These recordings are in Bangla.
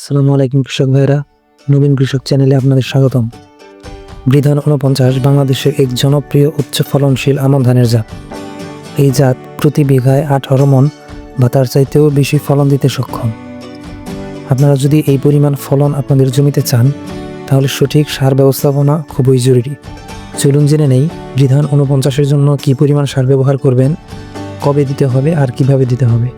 আসসালামু আলাইকুম কৃষক ভাইরা নবীন কৃষক চ্যানেলে আপনাদের স্বাগতম। বৃধান উনপঞ্চাশ বাংলাদেশের এক জনপ্রিয় উচ্চ ফলনশীল আমন ধানের জাত। এই জাত প্রতি বিঘায় আঠারো মন বা তার চাইতেও বেশি ফলন দিতে সক্ষম। আপনারা যদি এই পরিমাণ ফলন আপনাদের জমিতে চান, তাহলে সঠিক সার ব্যবস্থাপনা খুবই জরুরি। চলুন জেনে নেই বৃধান উনপঞ্চাশের জন্য কি পরিমাণ সার ব্যবহার করবেন, কবে দিতে হবে আর কীভাবে দিতে হবে।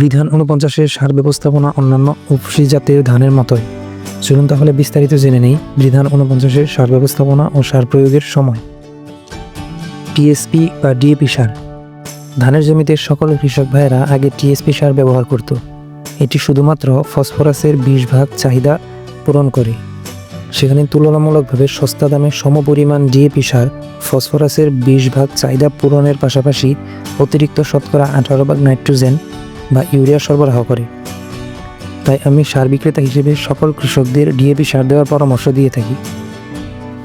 বিধান উনপঞ্চাশের সার ব্যবস্থাপনা অন্যান্য উপসি জাতের ধানের মতোই। চলুন তাহলে বিস্তারিত জেনে নেই বিধান উনপঞ্চাশের সার ব্যবস্থাপনা ও সার প্রয়োগের সময়। টিএসপি বা ডিএপি সার। ধানের জমিতে সকল কৃষক ভাইয়েরা আগে টিএসপি সার ব্যবহার করত। এটি শুধুমাত্র ফসফরাসের বিশ ভাগ চাহিদা পূরণ করে। সেখানে তুলনামূলকভাবে সস্তা দামে সমপরিমাণ ডিএপি সার ফসফরাসের বিশ ভাগ চাহিদা পূরণের পাশাপাশি অতিরিক্ত শতকরা আঠারো ভাগ নাইট্রোজেন বা ইউরিয়া সরবরাহ করে। তাই আমি সার বিক্রেতা হিসেবে সকল কৃষকদের ডিএপি সার দেওয়ার পরামর্শ দিয়ে থাকি।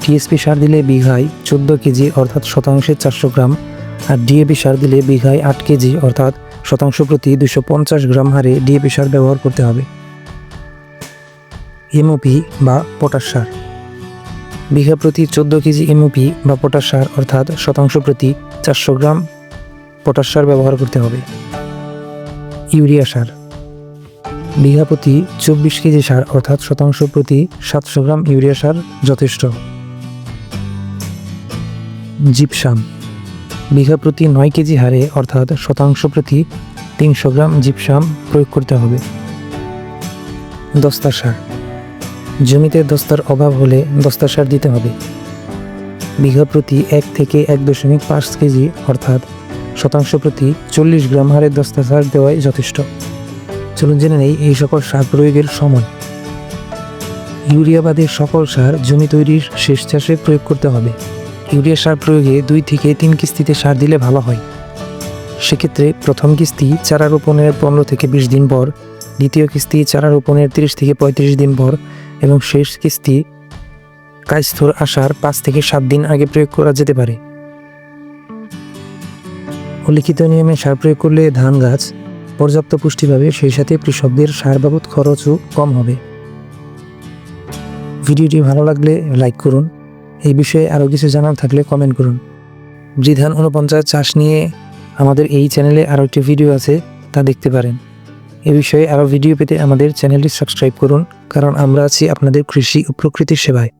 টিএসপি সার দিলে বিঘায় চোদ্দ কেজি অর্থাৎ শতাংশে চারশো গ্রাম আর ডিএপি সার দিলে বিঘায় আট কেজি অর্থাৎ শতাংশ প্রতি দুশো পঞ্চাশ গ্রাম হারে ডিএপি সার ব্যবহার করতে হবে। এমওপি বা পটাশ সার। বিঘা প্রতি চোদ্দ কেজি এমওপি বা পটাশ সার অর্থাৎ শতাংশ প্রতি চারশো গ্রাম পটাশ সার ব্যবহার করতে হবে। ইউরিয়া সার। বিঘা প্রতি চব্বিশ কেজি সার, অর্থাৎ শতাংশ প্রতি সাতশো গ্রাম ইউরিয়া সার যথেষ্ট। জিপসাম। বিঘা প্রতি নয় কেজি হারে, অর্থাৎ শতাংশ প্রতি তিনশো গ্রাম জিপসাম প্রয়োগ করতে হবে। দস্তা সার। জমিতে দস্তার অভাব হলে দস্তা সার দিতে হবে। বিঘা প্রতি এক থেকে এক দশমিক পাঁচ কেজি, অর্থাৎ শতাংশ প্রতি চল্লিশ গ্রাম হারে দস্তা সার দেওয়াই যথেষ্ট। চলুন জেনে নেই এই সকল সার প্রয়োগের সময়। ইউরিয়া বাদে সকল সার জমি তৈরির শেষ চাষে প্রয়োগ করতে হবে। ইউরিয়া সার প্রয়োগে দুই থেকে তিন কিস্তিতে সার দিলে ভালো হয়। সেক্ষেত্রে প্রথম কিস্তি চারা রোপণের পনেরো থেকে বিশ দিন পর, দ্বিতীয় কিস্তি চারা রোপণের তিরিশ থেকে পঁয়ত্রিশ দিন পর এবং শেষ কিস্তি কাজস্থর আসার পাঁচ থেকে সাত দিন আগে প্রয়োগ করা যেতে পারে। উল্লিখিত নিয়মে সার প্রয়োগ করলে ধান গাছ পর্যাপ্ত পুষ্টি পাবে, সেই সাথে কৃষকদের সার বাবদ খরচও কম হবে। ভিডিওটি ভালো লাগলে লাইক করুন। এই বিষয়ে আরও কিছু জানার থাকলে কমেন্ট করুন। বৃধান উনপঞ্চাশ চাষ নিয়ে আমাদের এই চ্যানেলে আরও একটি ভিডিও আছে, তা দেখতে পারেন। এ বিষয়ে আরও ভিডিও পেতে আমাদের চ্যানেলটি সাবস্ক্রাইব করুন, কারণ আমরা আছি আপনাদের কৃষি ও প্রকৃতির সেবায়।